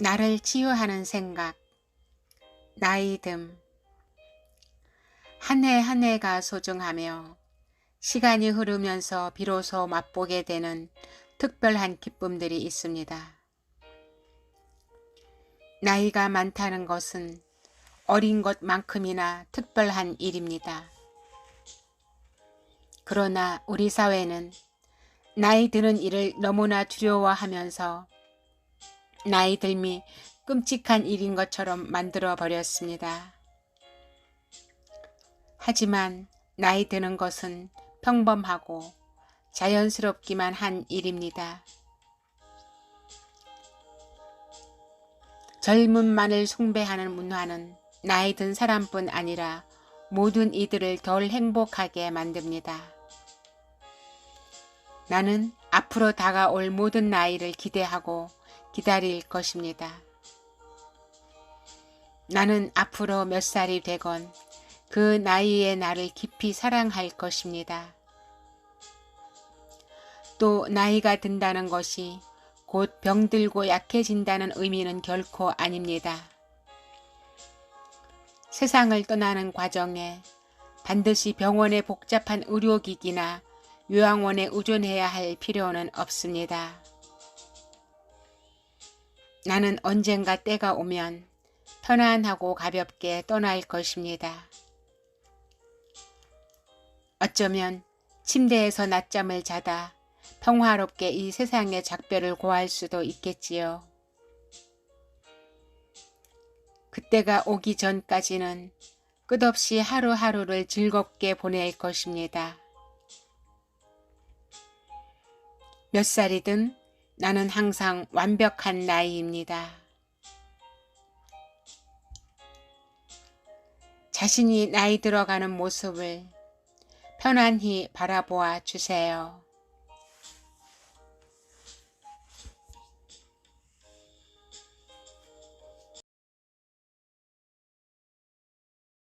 나를 치유하는 생각, 나이듦. 한 해 한 해가 소중하며 시간이 흐르면서 비로소 맛보게 되는 특별한 기쁨들이 있습니다. 나이가 많다는 것은 어린 것만큼이나 특별한 일입니다. 그러나 우리 사회는 나이 드는 일을 너무나 두려워하면서 나이 들미 끔찍한 일인 것처럼 만들어 버렸습니다. 하지만 나이 드는 것은 평범하고 자연스럽기만 한 일입니다. 젊음만을 숭배하는 문화는 나이 든 사람뿐 아니라 모든 이들을 덜 행복하게 만듭니다. 나는 앞으로 다가올 모든 나이를 기대하고 기다릴 것입니다. 나는 앞으로 몇 살이 되건 그 나이의 나를 깊이 사랑할 것입니다. 또 나이가 든다는 것이 곧 병들고 약해진다는 의미는 결코 아닙니다. 세상을 떠나는 과정에 반드시 병원의 복잡한 의료기기나 요양원에 의존해야 할 필요는 없습니다. 나는 언젠가 때가 오면 편안하고 가볍게 떠날 것입니다. 어쩌면 침대에서 낮잠을 자다 평화롭게 이 세상의 작별을 고할 수도 있겠지요. 그때가 오기 전까지는 끝없이 하루하루를 즐겁게 보낼 것입니다. 몇 살이든 나는 항상 완벽한 나이입니다. 자신이 나이 들어가는 모습을 편안히 바라보아 주세요.